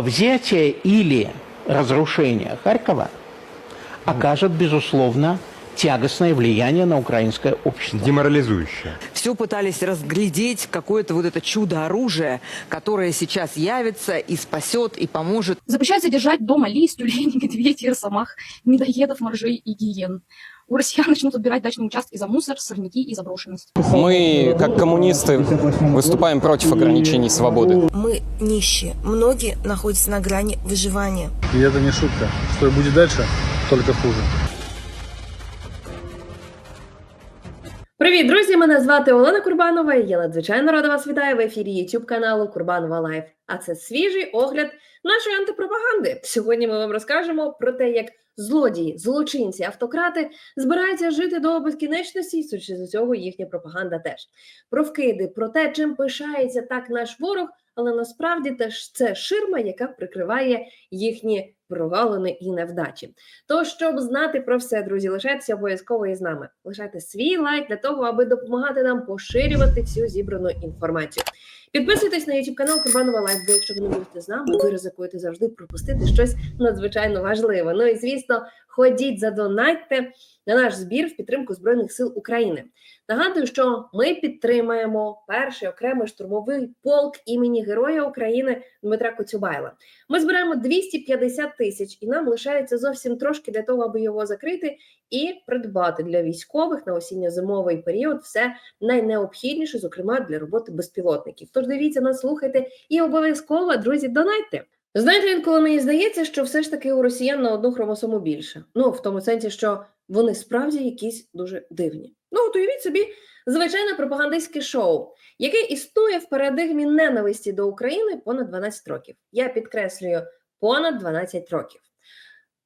Взятие или разрушение Харькова окажет, безусловно, тягостное влияние на украинское общество. Деморализующее. Все пытались разглядеть какое-то вот это чудо-оружие, которое сейчас явится и спасет, и поможет. Запрещается держать дома лис, тюленей, медведей, росомах, медоедов, моржей и гиен. У россиян начнут отбирать дачные участки за мусор, сорняки и заброшенность. Мы, как коммунисты, выступаем против ограничений свободы. Мы нищие. Многие находятся на грани выживания. И это не шутка. Что будет дальше, только хуже. Привіт, друзі! Мене звати Олена Курбанова. і Я надзвичайно рада вас вітаю в ефірі YouTube каналу Курбанова Лайф. А це свіжий огляд нашої антипропаганди. Сьогодні ми вам розкажемо про те, як злодії, злочинці, автократи збираються жити до безкінечності, судячи з цього, їхня пропаганда теж про вкиди, про те, чим пишається так наш ворог, але насправді теж це ширма, яка прикриває їхні прогалини і невдачі. То, щоб знати про все, друзі, лишайтеся обов'язково із нами. Лишайте свій лайк для того, аби допомагати нам поширювати всю зібрану інформацію. Підписуйтесь на YouTube канал Курбанова Лайф, якщо ви не будете з нами, ви ризикуєте завжди пропустити щось надзвичайно важливе. Ну і звісно, ходіть задонатьте на наш збір в підтримку Збройних сил України. Нагадую, що ми підтримаємо перший окремий штурмовий полк імені Героя України Дмитра Коцюбайла. Ми збираємо 250 тисяч, і нам лишається зовсім трошки для того, аби його закрити і придбати для військових на осінньо-зимовий період все найнеобхідніше, зокрема для роботи безпілотників. Тож дивіться нас, слухайте і обов'язково, друзі, донайте. Знаєте, інколи мені здається, що все ж таки у росіян на одну хромосому більше. Ну в тому сенсі, що вони справді якісь дуже дивні. Ну, от уявіть собі, звичайне пропагандистське шоу, яке існує в парадигмі ненависті до України понад 12 років. Я підкреслюю понад 12 років.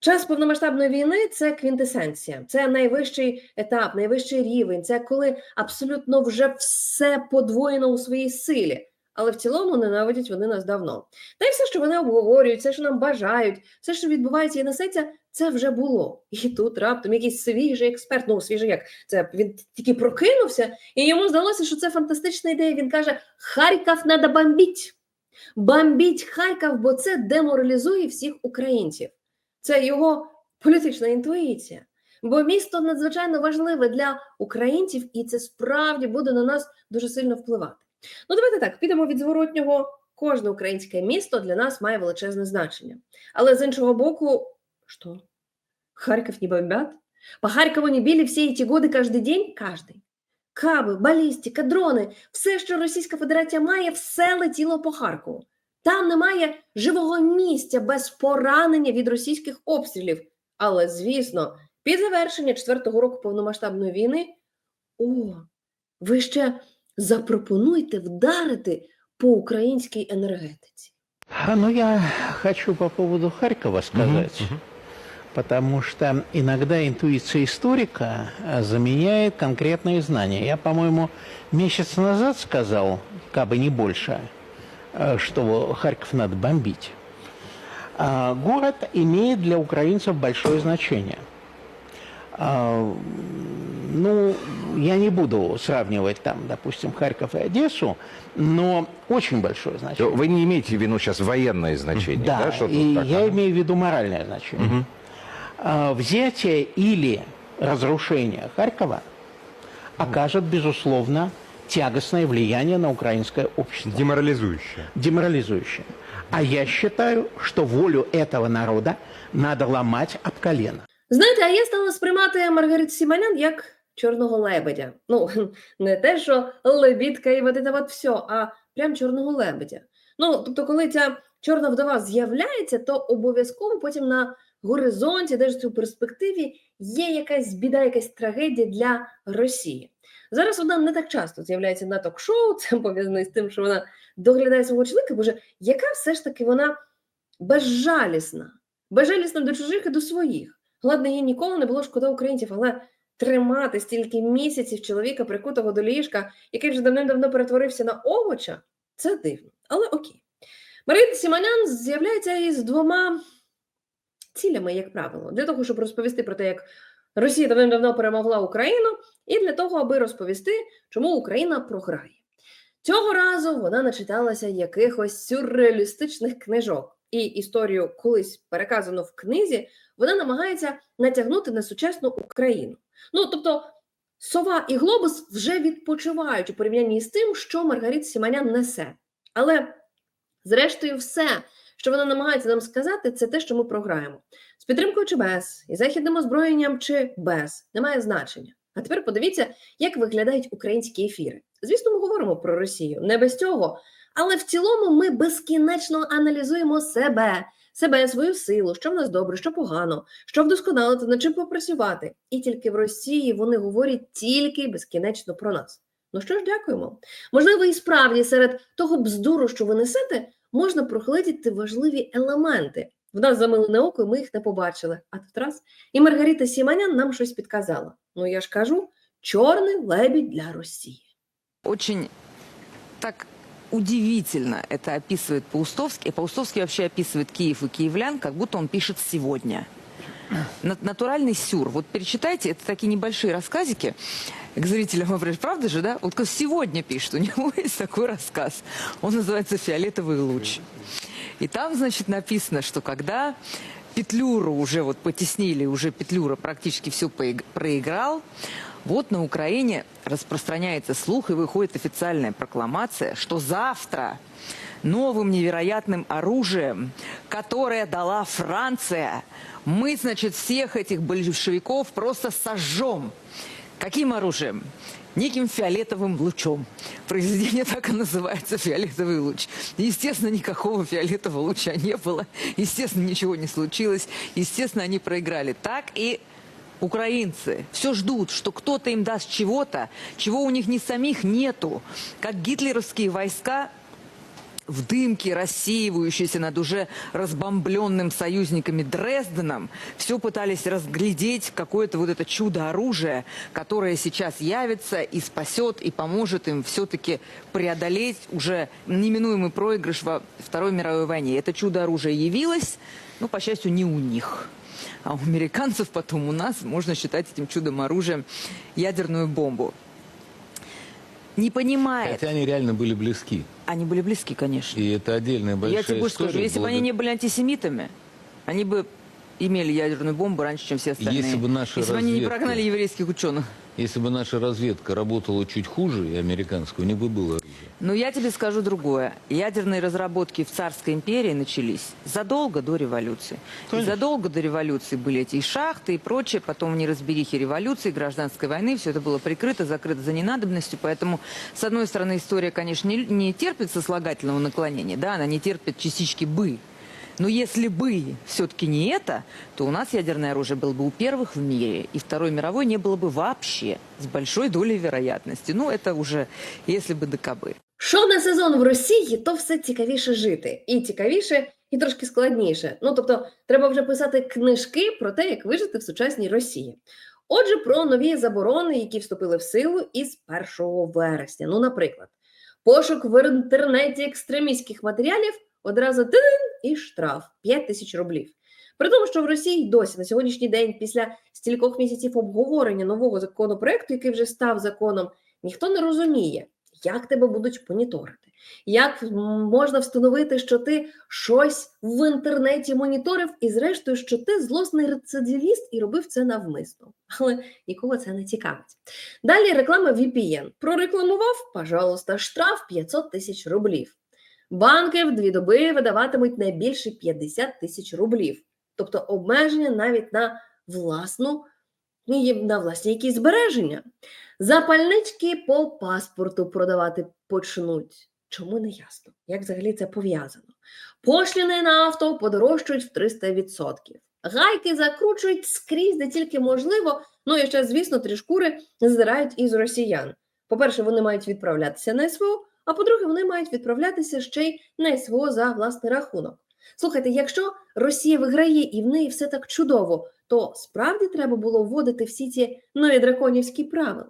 Час повномасштабної війни це квінтесенція, це найвищий етап, найвищий рівень. Це коли абсолютно вже все подвоєно у своїй силі. Але в цілому ненавидять вони нас давно. Та й все, що вони обговорюють, все, що нам бажають, все, що відбувається і несеться, це вже було. І тут раптом якийсь свіжий експерт, ну свіжий як це він тільки прокинувся, і йому здалося, що це фантастична ідея. Він каже: Харків треба бомбіть. Бомбіть Харків, бо це деморалізує всіх українців. Це його політична інтуїція. Бо місто надзвичайно важливе для українців, і це справді буде на нас дуже сильно впливати. Ну, давайте так, підемо від зворотнього. Кожне українське місто для нас має величезне значення. Але з іншого боку, що? Харків не бомбят? По Харкову не били всі ці годи кожен день? Кожний. Каби, балістика, дрони, все, що Російська Федерація має, все летіло по Харкову. Там немає живого місця без поранення від російських обстрілів. Але, звісно, під завершення четвертого року повномасштабної війни, о, ви ще запропонуйте вдарити по українській енергетиці. А, Ну, я хочу по поводу Харькова сказать. Потому что иногда интуиция историка а, заменяет конкретные знания. Я, по-моему, месяц назад сказал, как бы не больше, э, что Харьков надо бомбить. А, Город имеет для украинцев большое значение. А, Ну, я не буду сравнивать там, допустим, Харьков и Одессу, но очень большое значение. Вы не имеете в виду сейчас военное значение, да? Да, и так, я имею в виду моральное значение. А, Взятие или разрушение Харькова окажет, безусловно, тягостное влияние на украинское общество, Деморализующее. деморализующее. А я считаю, что волю этого народа надо ломать об колено. Знаєте, а я стала сприймати Маргариту Сіманян як чорного лебедя. Ну, не те, що лебідка і це от все, а прям чорного лебедя. Ну, тобто, коли ця чорна вдова з'являється, то обов'язково потім на горизонті, десь у перспективі, є якась біда, якась трагедія для Росії. Зараз вона не так часто з'являється на ток-шоу, це пов'язано з тим, що вона доглядає свого чоловіка, боже, яка все ж таки вона безжалісна, безжалісна до чужих і до своїх. Ладно, їй ніколи не було шкода українців, але тримати стільки місяців чоловіка, прикутого до ліжка, який вже давним-давно перетворився на овоча, це дивно. Але окей. Маргарита Сіманян з'являється із двома цілями, як правило, для того, щоб розповісти про те, як Росія давним-давно перемогла Україну, і для того, аби розповісти, чому Україна програє. Цього разу вона начиталася якихось сюрреалістичних книжок. і історію, колись переказану в книзі, вона намагається натягнути на сучасну Україну. Ну тобто, сова і глобус вже відпочивають у порівнянні з тим, що Маргарита Сіманян несе. Але, зрештою, все, що вона намагається нам сказати, це те, що ми програємо. З підтримкою чи без, із західним озброєнням чи без, немає значення. А тепер подивіться, як виглядають українські ефіри. Звісно, ми говоримо про Росію, не без цього. Але в цілому ми безкінечно аналізуємо себе, себе, свою силу, що в нас добре, що погано, що вдосконалити, над чим попрацювати. І тільки в Росії вони говорять тільки безкінечно про нас. Ну що ж, дякуємо. Можливо, і справді серед того бздуру, що ви несете, можна прогледіти важливі елементи. В нас замилене око, і ми їх не побачили. А тут раз. І Маргарита Сіманян нам щось підказала. Ну я ж кажу: чорний лебідь для Росії. Очень так удивительно это описывает Паустовский. И Паустовский вообще описывает Киев и киевлян, как будто он пишет сегодня. На- Натуральный сюр. Вот перечитайте, это такие небольшие рассказики. К зрителям, например, правда же, да? Вот сегодня пишет, у него есть такой рассказ. Он называется «Фиолетовый луч». И там, значит, написано, что когда Петлюру уже вот потеснили, уже Петлюра практически все проиграл, вот на Украине распространяется слух и выходит официальная прокламация, что завтра новым невероятным оружием, которое дала Франция, мы, значит, всех этих большевиков просто сожжем. Каким оружием? Неким фиолетовым лучом. Произведение так и называется «Фиолетовый луч». Естественно, никакого фиолетового луча не было. Естественно, ничего не случилось. Естественно, они проиграли. Так и украинцы все ждут, что кто-то им даст чего-то, чего у них ни самих нету. Как гитлеровские войска в дымке, рассеивающейся над уже разбомбленным союзниками Дрезденом, все пытались разглядеть какое-то вот это чудо-оружие, которое сейчас явится и спасет, и поможет им все-таки преодолеть уже неминуемый проигрыш во Второй мировой войне. Это чудо-оружие явилось, но, по счастью, не у них. А у американцев потом у нас можно считать этим чудом оружием ядерную бомбу. Не понимает. Хотя они реально были близки. Они были близки, конечно. И это отдельная большая Я тебе больше история. скажу, если бы Благо- они не были антисемитами, они бы имели ядерную бомбу раньше, чем все остальные. Если бы наша Если бы они не разведка- прогнали еврейских ученых. Если бы наша разведка работала чуть хуже и американская, у них бы было оружие. Но я тебе скажу другое. Ядерные разработки в царской империи начались задолго до революции. И задолго до революции были эти и шахты, и прочее. Потом в неразберихе революции, гражданской войны. Все это было прикрыто, закрыто за ненадобностью. Поэтому, с одной стороны, история, конечно, не, не терпит сослагательного наклонения. Да, она не терпит частички «бы». Но если бы все-таки не это, то у нас ядерное оружие было бы у первых в мире, и Второй мировой не было бы вообще, с большой долей вероятности. Ну, это уже если бы да кабы. Що на сезон в Росії, то все цікавіше жити. І цікавіше, і трошки складніше. Ну тобто, треба вже писати книжки про те, як вижити в сучасній Росії. Отже, про нові заборони, які вступили в силу із 1 вересня. Ну, наприклад, пошук в інтернеті екстремістських матеріалів одразу тидин і штраф 5 тисяч рублів. При тому, що в Росії досі на сьогоднішній день, після стількох місяців обговорення нового законопроекту, який вже став законом, ніхто не розуміє, як тебе будуть моніторити, як можна встановити, що ти щось в інтернеті моніторив, і зрештою, що ти злосний рецидивіст і робив це навмисно. Але нікого це не цікавить. Далі реклама VPN. Прорекламував, пожалуйста, штраф 500 тисяч рублів. Банки в дві доби видаватимуть не більше 50 тисяч рублів, тобто обмеження навіть на власну на власні якісь збереження. Запальнички по паспорту продавати почнуть. Чому не ясно? Як взагалі це пов'язано? Пошліни на авто подорожчують в 300%. Гайки закручують скрізь, де тільки можливо. Ну і ще, звісно, три шкури здирають із росіян. По-перше, вони мають відправлятися на СВО, а по-друге, вони мають відправлятися ще й на СВО за власний рахунок. Слухайте, якщо Росія виграє і в неї все так чудово, то справді треба було вводити всі ці нові драконівські правила.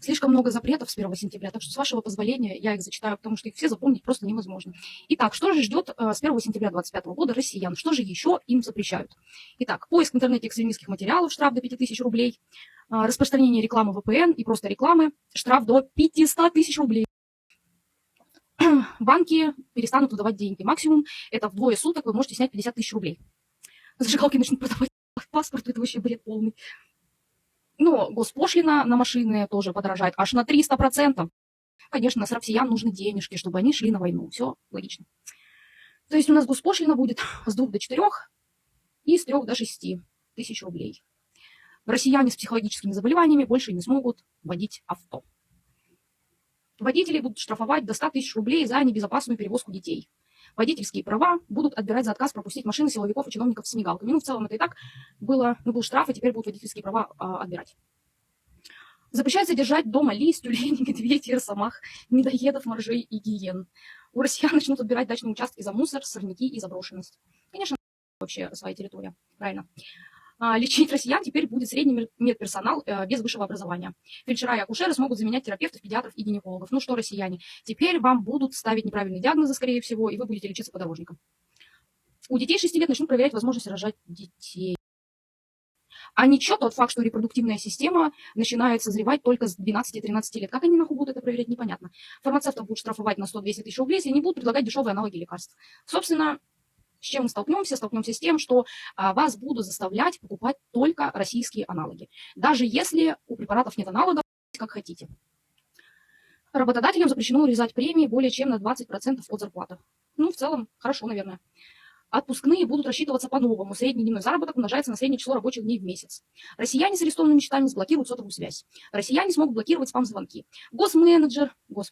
Слишком много запретов с 1 сентября, так что, с вашего позволения, я их зачитаю, потому что их все запомнить просто невозможно. Итак, что же ждет э, с 1 сентября 2025 года россиян? Что же еще им запрещают? Итак, поиск в интернете экстремистских материалов, штраф до 5000 рублей, а, распространение рекламы VPN и просто рекламы, штраф до 500 тысяч рублей. банки перестанут выдавать деньги. Максимум это в двое суток вы можете снять 50 тысяч рублей. Зажигалки начнут продавать паспорт, это вообще бред полный. Ну, госпошлина на машины тоже подорожает аж на 300%. Конечно, с россиян нужны денежки, чтобы они шли на войну. Все логично. То есть у нас госпошлина будет с 2 до 4 и с 3 до 6 тысяч рублей. Россияне с психологическими заболеваниями больше не смогут водить авто. Водителей будут штрафовать до 100 тысяч рублей за небезопасную перевозку детей. Водительские права будут отбирать за отказ пропустить машины силовиков и чиновников с мигалками. Ну, в целом это и так было, ну, был штраф, и теперь будут водительские права а, отбирать. Запрещается держать дома лис, тюленей, медведей, росомах, медоедов, моржей и гиен. У россиян начнут отбирать дачные участки за мусор, сорняки и заброшенность. Конечно, вообще своя территория, правильно. А, лечить россиян теперь будет средний мед- медперсонал э, без высшего образования. Фельдшера и акушеры смогут заменять терапевтов, педиатров и гинекологов. Ну что, россияне, теперь вам будут ставить неправильные диагнозы, скорее всего, и вы будете лечиться подорожником. У детей 6 лет начнут проверять возможность рожать детей. А ничего, тот факт, что репродуктивная система начинает созревать только с 12-13 лет. Как они нахуй будут это проверять, непонятно. Фармацевтов будут штрафовать на 100-200 тысяч рублей, если они будут предлагать дешевые аналоги лекарств. Собственно, с чем мы столкнемся? Столкнемся с тем, что а, вас будут заставлять покупать только российские аналоги. Даже если у препаратов нет аналогов, как хотите. Работодателям запрещено урезать премии более чем на 20% от зарплаты. Ну, в целом, хорошо, наверное. Отпускные будут рассчитываться по-новому. Средний дневной заработок умножается на среднее число рабочих дней в месяц. Россияне с арестованными счетами заблокируют сотовую связь. Россияне смогут блокировать спам-звонки. Госменеджер, гос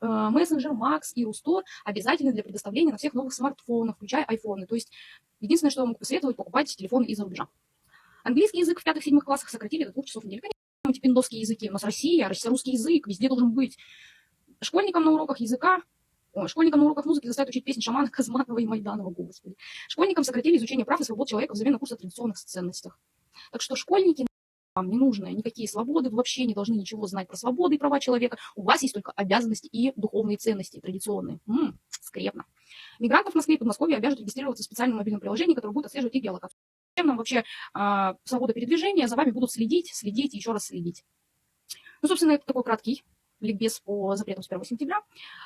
мессенджер, Макс и Рустор обязательны для предоставления на всех новых смартфонах, включая айфоны. То есть единственное, что я могу посоветовать, покупать телефоны из-за рубежа. Английский язык в пятых-седьмых классах сократили до двух часов в неделю. Конечно, эти пиндосские языки. У нас Россия, Россия, русский язык везде должен быть. Школьникам на уроках языка школьникам на уроках музыки заставят учить песни Шамана, Казманова и Майданова, господи. Школьникам сократили изучение прав и свобод человека взамен на курс о традиционных ценностях. Так что школьники, вам не нужны никакие свободы, вы вообще не должны ничего знать про свободы и права человека. У вас есть только обязанности и духовные ценности традиционные. М-м, скрепно. Мигрантов в Москве и Подмосковье обяжут регистрироваться в специальном мобильном приложении, которое будет отслеживать их геолокацию. Чем нам вообще а, свобода передвижения, за вами будут следить, следить и еще раз следить. Ну, собственно, это такой краткий ликбез по запретам с 1 сентября.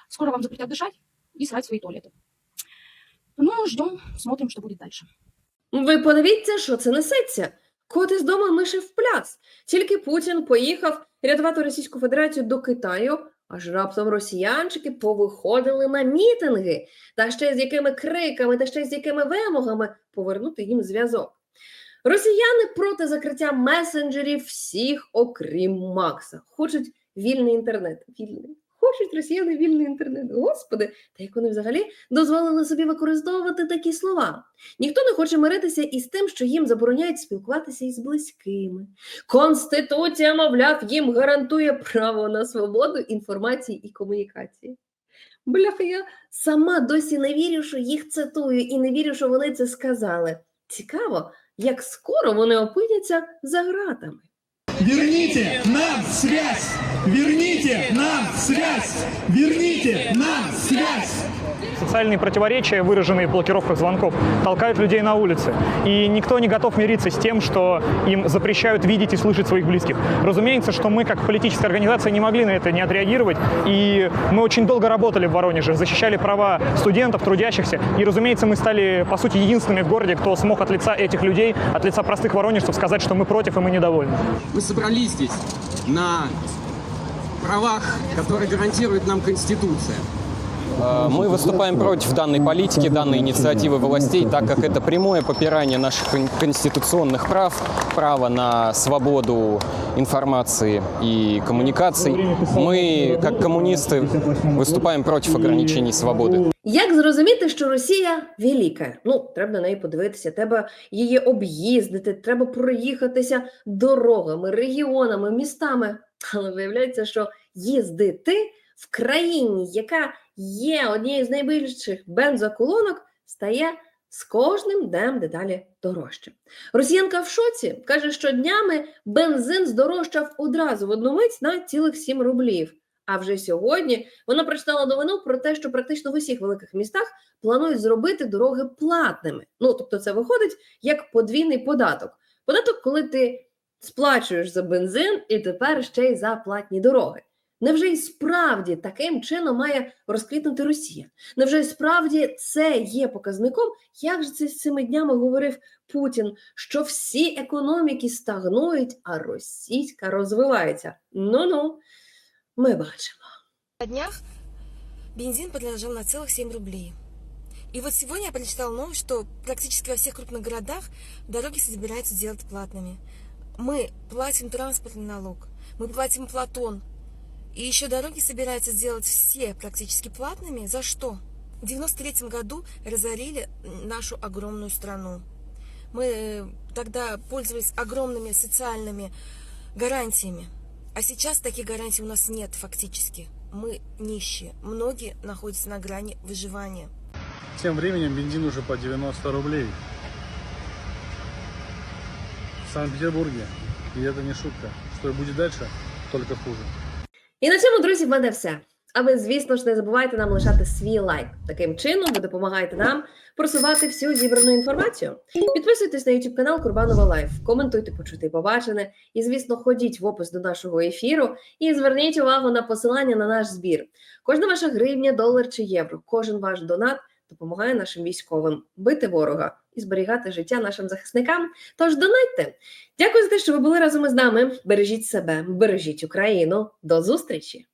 Скоро вам запретят дышать и срать в свої туалети. Ну, ждем, смотрим, що буде дальше. Ви подивіться, що це несеться. Кот із дома мише в пляс. Тільки Путін поїхав рятувати Російську Федерацію до Китаю, аж раптом росіянчики повиходили на мітинги, та ще з якими криками, та ще з якими вимогами повернути їм зв'язок. Росіяни проти закриття месенджерів всіх, окрім Макса, хочуть вільний інтернет. Вільний. Хочуть росіяни вільний інтернет. Господи, та як вони взагалі дозволили собі використовувати такі слова. Ніхто не хоче миритися із тим, що їм забороняють спілкуватися із близькими. Конституція, мовляв, їм гарантує право на свободу інформації і комунікації. Бляха, я сама досі не вірю, що їх цитую, і не вірю, що вони це сказали. Цікаво, як скоро вони опиняться за гратами. Верните нам связь! Верните нам связь! Верните нам связь! Социальные противоречия, выраженные в блокировках звонков, толкают людей на улицы. И никто не готов мириться с тем, что им запрещают видеть и слышать своих близких. Разумеется, что мы, как политическая организация, не могли на это не отреагировать. И мы очень долго работали в Воронеже, защищали права студентов, трудящихся. И, разумеется, мы стали, по сути, единственными в городе, кто смог от лица этих людей, от лица простых воронежцев сказать, что мы против и мы недовольны. Мы собрались здесь на правах, которые гарантирует нам Конституция. Э, Мы выступаем против данной политики, данной инициативы властей, так как это прямое попирание наших кон- конституционных прав, права на свободу информации и коммуникаций. Мы, как коммунисты, выступаем против ограничений свободы. Як зрозуміти, що Росія велика? Ну, треба на неї подивитися, треба її об'їздити, треба проїхатися дорогами, регіонами, містами. Але виявляється, що їздити в країні, яка є однією з найбільших бензоколонок, стає з кожним днем дедалі дорожче. Росіянка в шоці каже, що днями бензин здорожчав одразу в одну мить на цілих 7 рублів. А вже сьогодні вона прочитала новину про те, що практично в усіх великих містах планують зробити дороги платними. Ну тобто, це виходить як подвійний податок. Податок, коли ти сплачуєш за бензин і тепер ще й за платні дороги. Невже і справді таким чином має розквітнути Росія? Невже і справді це є показником, як же це з цими днями говорив Путін, що всі економіки стагнують, а російська розвивається? Ну ну, ми бачимо. На днях бензин подорожал на целых 7 рублей. И вот сегодня я прочитала новость, что практически во всех крупных городах дороги собираются делать платными. Мы платим транспортный налог, мы платим Платон. И еще дороги собираются сделать все практически платными. За что? В 93 году разорили нашу огромную страну. Мы э, тогда пользовались огромными социальными гарантиями. А сейчас таких гарантий у нас нет фактически. Мы нищие. Многие находятся на грани выживания. Тем временем бензин уже по 90 рублей. В Санкт-Петербурге. И это не шутка. Что будет дальше, только хуже. І на цьому, друзі, в мене все. А ви, звісно ж, не забувайте нам лишати свій лайк. Таким чином ви допомагаєте нам просувати всю зібрану інформацію. Підписуйтесь на YouTube канал Курбанова Лайф, коментуйте, почути побачене. І, звісно, ходіть в опис до нашого ефіру і зверніть увагу на посилання на наш збір. Кожна ваша гривня, долар чи євро, кожен ваш донат допомагає нашим військовим бити ворога і зберігати життя нашим захисникам. Тож донайте! Дякую за те, що ви були разом із нами. Бережіть себе, бережіть Україну. До зустрічі!